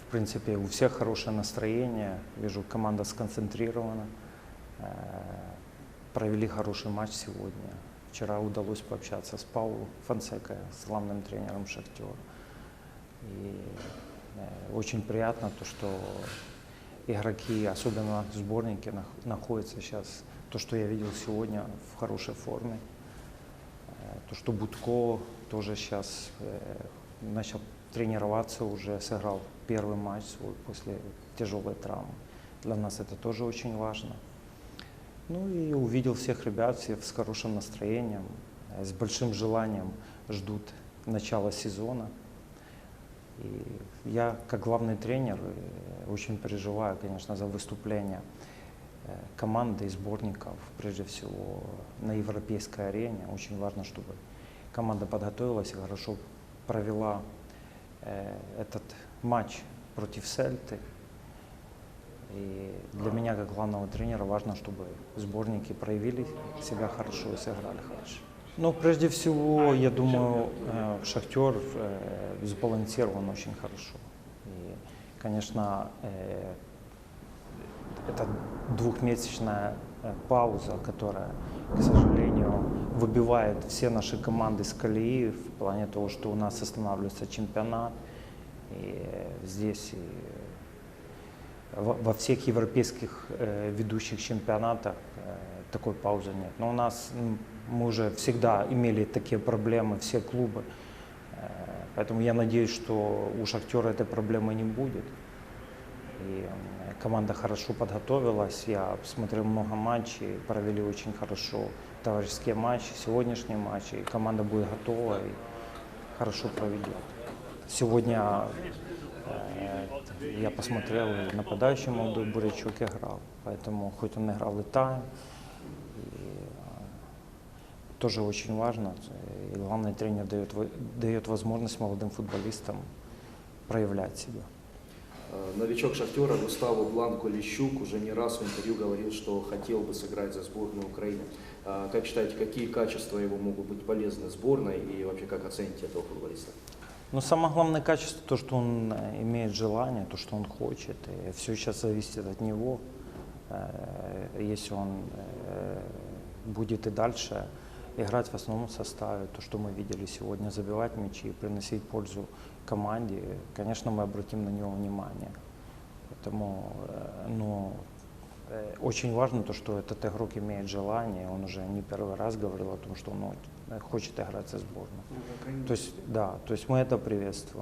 В принципе, у всех хорошее настроение. Вижу, команда сконцентрирована. Э, Провели хороший матч сегодня. Вчера удалось пообщаться с Паулом Фонсекой, с главным тренером Шахтера. И э, очень приятно то, что игроки, особенно сборники, нах- находятся сейчас, то, что я видел сегодня, в хорошей форме. Э, То, что Будко тоже сейчас начал тренироваться, уже сыграл первый матч свой после тяжелой травмы. Для нас это тоже очень важно. Ну и увидел всех ребят, все с хорошим настроением, с большим желанием ждут начала сезона. И я, как главный тренер, э, очень переживаю, конечно, за выступление э, команды и сборников, прежде всего на европейской арене. Очень важно, чтобы команда подготовилась и хорошо провела э, этот матч против Сельты. И для меня, как главного тренера, важно, чтобы сборники проявили себя хорошо и сыграли хорошо. Ну, прежде всего, я думаю, э, Шахтер э, сбалансирован очень хорошо. И, конечно, это двухмесячная пауза, которая, к сожалению, выбивает все наши команды с колеи в плане того, что у нас останавливается чемпионат. И э, здесь и во, всех европейских э, ведущих чемпионатах э, такой паузы нет. Но у нас мы уже всегда имели такие проблемы, все клубы. Э, поэтому я надеюсь, что у Шахтера этой проблемы не будет. И м, команда хорошо подготовилась. Я посмотрел много матчей, провели очень хорошо товарищеские матчи, сегодняшние матчи. И команда будет готова и хорошо проведет. Сегодня э, я посмотрел, и нападающий молодой Бурячок играл. Поэтому хоть он играл и тайм, и, э, тоже очень важно. И главный тренер дает, во- дает возможность молодым футболистам проявлять себя. Э, Новичок Шахтера Густаво Бланко Лещук уже не раз в интервью говорил, что хотел бы сыграть за сборную Украины. А Как считаете, какие качества его могут быть полезны сборной и вообще как оцените этого футболиста? Но самое главное качество то, что он э, имеет желание, то, что он хочет. И все сейчас зависит от него. Э, Если он э, будет и дальше играть в основном составе, то, что мы видели сегодня, забивать мячи, приносить пользу команде, конечно, мы обратим на него внимание. Поэтому э, ну, э, очень важно то, что этот игрок имеет желание. Он уже не первый раз говорил о том, что он ну, хочет играть за сборную. То есть, да, то есть мы это приветствуем.